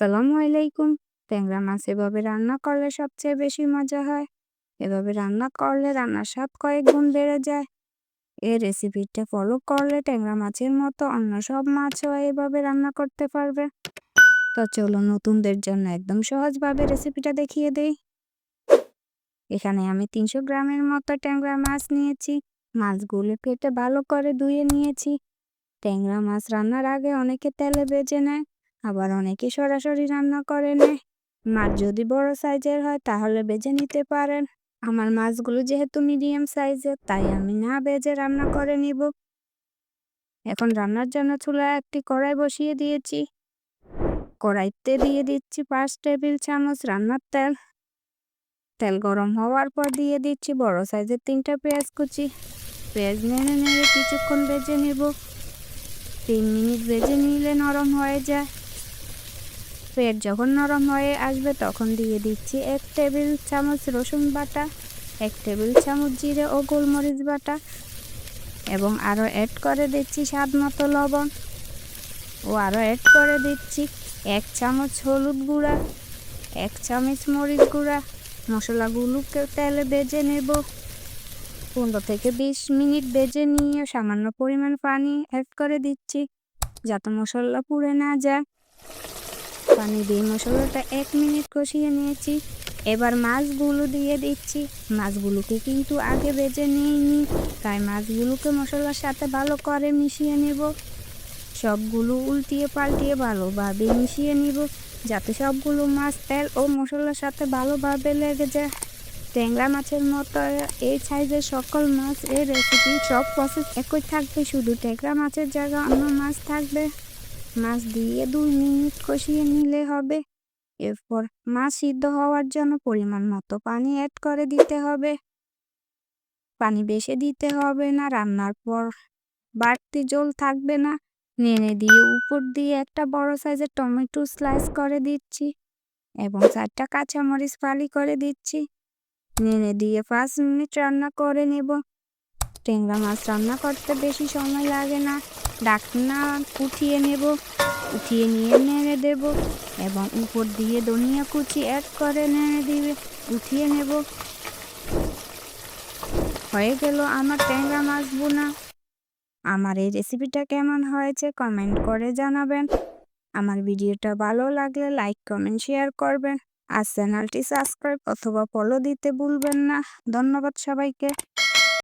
আসসালামু আলাইকুম। ট্যাংরা মাছ এভাবে রান্না করলে সবচেয়ে বেশি মজা হয়। এভাবে রান্না করলে রান্নার স্বাদ কয়েক গুণ বেড়ে যায়। এই রেসিপিটা ফলো করলে ট্যাংরা মাছের মতো অন্য সব মাছও এভাবে রান্না করতে পারবে। তো চলো নতুনদের জন্য একদম সহজভাবে রেসিপিটা দেখিয়ে দেই। এখানে আমি তিনশো গ্রামের মতো ট্যাংরা মাছ নিয়েছি। মাছগুলো কেটে ভালো করে ধুয়ে নিয়েছি। ট্যাংরা মাছ রান্নার আগে অনেকে তেলে ভেজে নেয়। আবার অনেকে সরাসরি রান্না করে নেয় মাছ যদি বড় সাইজের হয়, তাহলে বেজে নিতে পারেন। আমার মাছগুলো যেহেতু মিডিয়াম সাইজের, তাই আমি না বেজে রান্না করে নিব। এখন রান্নার জন্য চুলায় একটি কড়াই বসিয়ে দিয়েছি। কড়াইতে দিয়ে দিচ্ছি পাঁচ টেবিল চামচ রান্নার তেল। তেল গরম হওয়ার পর দিয়ে দিচ্ছি বড় সাইজের তিনটা পেঁয়াজ কুচি। পেঁয়াজ নেড়ে নেড়ে কিছুক্ষণ ভেজে নিব। তিন মিনিট ভেজে নিলে নরম হয়ে যায়। পেট যখন নরম হয়ে আসবে তখন দিয়ে দিচ্ছি এক টেবিল চামচ রসুন বাটা, এক টেবিল চামচ জিরে ও গোলমরিচ বাটা এবং আরও অ্যাড করে দিচ্ছি স্বাদ মতো লবণ ও আরও অ্যাড করে দিচ্ছি এক চামচ হলুদ গুঁড়া, এক চামচ মরিচ গুঁড়া। মশলাগুলোকে তেলে বেজে নেব। পনেরো থেকে বিশ মিনিট বেজে নিয়ে সামান্য পরিমাণ পানি অ্যাড করে দিচ্ছি যাতে মশলা পুড়ে না যায়। পানি দিয়ে মশলাটা এক মিনিট কষিয়ে নিয়েছি। এবার মাছগুলো দিয়ে দিচ্ছি। মাছগুলোকে কিন্তু আগে বেজে নিইনি, তাই মাছগুলোকে মশলার সাথে ভালো করে মিশিয়ে নেব। সবগুলো উল্টিয়ে পাল্টিয়ে ভালোভাবে মিশিয়ে নিব, যাতে সবগুলো মাছ তেল ও মশলার সাথে ভালোভাবে লেগে যায়। ট্যাংরা মাছের মতো এই সাইজের সকল মাছ এই রেসিপি সব প্রসেস একই থাকবে, শুধু ট্যাংরা মাছের জায়গায় অন্য মাছ থাকবে। মাছ দিয়ে দুই মিনিট কষিয়ে নিলে হবে। এরপর মাছ সিদ্ধ হওয়ার জন্য পরিমাণ মতো পানি অ্যাড করে দিতে হবে। পানি বেশি দিতে হবে না, রান্নার পর বাড়তি জল থাকবে না। নেড়ে দিয়ে উপর দিয়ে একটা বড় সাইজের টমেটো স্লাইস করে দিচ্ছি এবং চারটা কাঁচামরিচ ফালি করে দিচ্ছি। নেড়ে দিয়ে পাঁচ মিনিট রান্না করে নেব। ট্যাংরা মাছ রান্না করতে বেশি সময় লাগে না। ডাকনা উঠিয়ে নেব, উঠিয়ে নিয়ে নেড়ে দেব এবং উপর দিয়ে ধনিয়া কুচি অ্যাড করে নেড়ে দিবে উঠিয়ে নেব। হয়ে গেল আমার ট্যাংরা মাছ বোনা। আমার এই রেসিপিটা কেমন হয়েছে কমেন্ট করে জানাবেন। আমার ভিডিওটা ভালো লাগলে লাইক কমেন্ট শেয়ার করবেন। আর চ্যানেলটি সাবস্ক্রাইব অথবা ফলো দিতে ভুলবেন না। ধন্যবাদ সবাইকে।